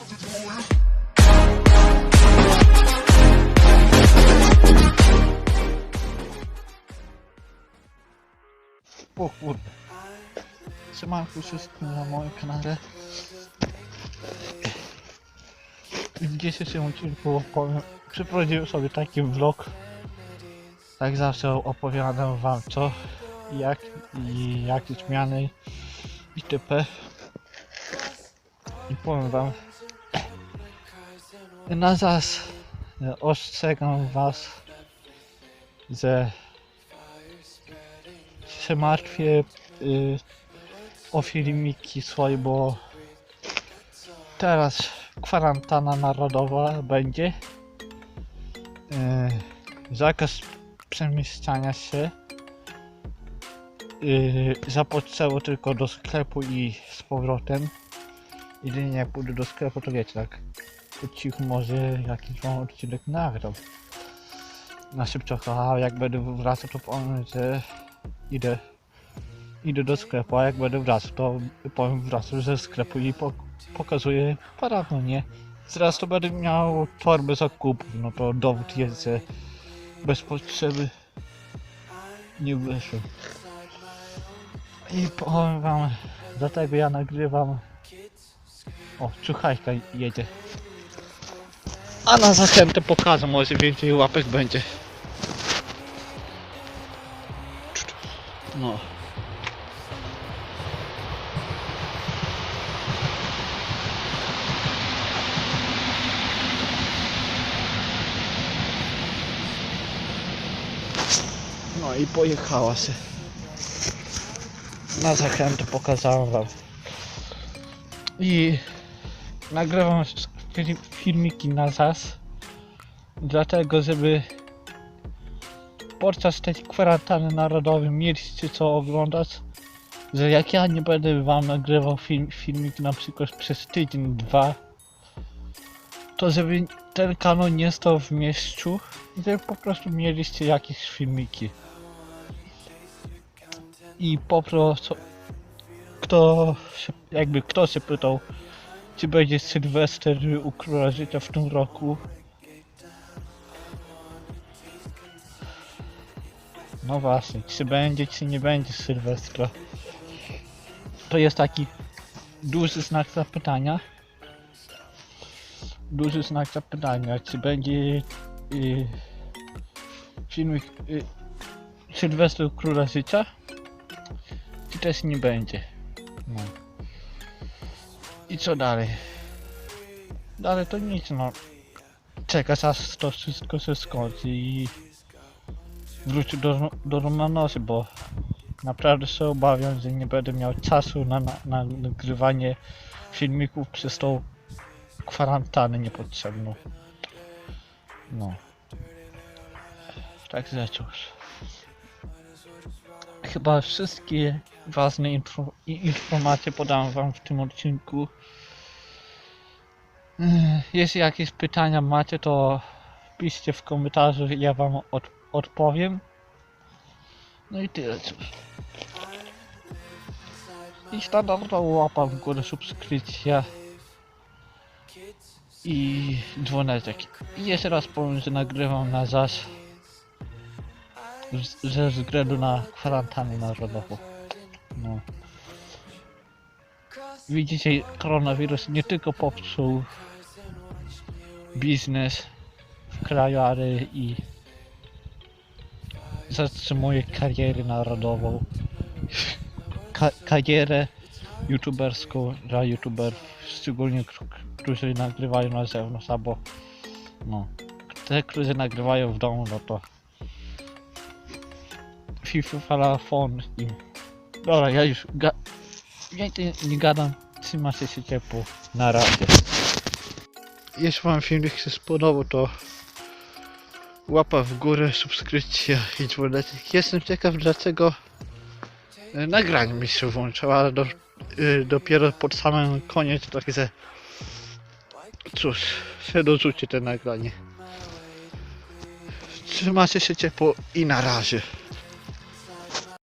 O kurde. Siemanku wszystkim na moim kanale. W dzisiejszym odcinku powiem, przeprowadziłem sobie taki vlog. Tak zawsze opowiadam wam co, jak i jakie zmiany itp. I powiem wam na zas ostrzegam was, że się martwię y, o filmiki swoje, bo teraz kwarantanna narodowa będzie. Y, zakaz przemieszczania się. Y, za potrzebą tylko do sklepu i z powrotem. Jedynie jak pójdę do sklepu, to wiecie, tak po cichu może jakiś wam odcinek nagram. Na szybko, a jak będę wracał, to powiem, że idę, idę do sklepu, a jak będę wracał, to powiem wracam ze sklepu i po, pokazuję paragon, nie? Teraz to będę miał torbę zakupów, no to dowód jest, że bez potrzeby nie wyszłem. I powiem wam, dlatego ja nagrywam. O, czuchajka jedzie. A na zachętę pokażę, może więcej łapek będzie. No. No i pojechała się. Na zachętę pokazałem wam. I nagrywam filmiki na zas. Dlatego, żeby podczas tej kwarantanny narodowej mieliście co oglądać, że jak ja nie będę wam nagrywał film, filmik na przykład przez tydzień, dwa, to żeby ten kanał nie stał w miejscu, żeby po prostu mieliście jakieś filmiki. I po prostu kto się, jakby kto się pytał, czy będzie Sylwester u Króla Życia w tym roku, No właśnie, czy będzie, czy nie będzie Sylwestra. To jest taki duży znak zapytania. Duży znak zapytania, czy będzie y, filmik y, Sylwester u Króla Życia, czy też nie będzie. No. I co dalej? Dalej to nic, no. Czekać aż to wszystko się skończy i wrócił do, do Romanosy, bo naprawdę się obawiam, że nie będę miał czasu na, na, na nagrywanie filmików przez tą kwarantannę niepotrzebną. No. Także cóż. Chyba wszystkie ważne informacje podam wam w tym odcinku. Jeśli jakieś pytania macie, to piszcie w komentarzu, ja wam od, odpowiem. No i tyle cóż. I standardowo łapa w górę, subskrypcja i dzwoneczek. I jeszcze raz powiem, że nagrywam na zas z- ze względu na kwarantannę narodową. No. Widzicie, koronawirus nie tylko popsuł biznes w kraju, ale i zatrzymuje karierę narodową. Ka karierę youtuberską dla youtuberów, szczególnie którzy nagrywają na zewnątrz, albo no, te, którzy nagrywają w domu, no to FIFA falafon i dobra, ja już ga więcej nie gadam, trzymajcie się ciepło, na razie. Jeśli wam filmik się spodobał, to łapa w górę, subskrypcja i dzwoneczek. Jestem ciekaw dlaczego e, nagranie mi się włączało, ale do, y, dopiero pod samym koniec, także cóż, się dorzuci te nagranie. Trzymajcie się ciepło i na razie.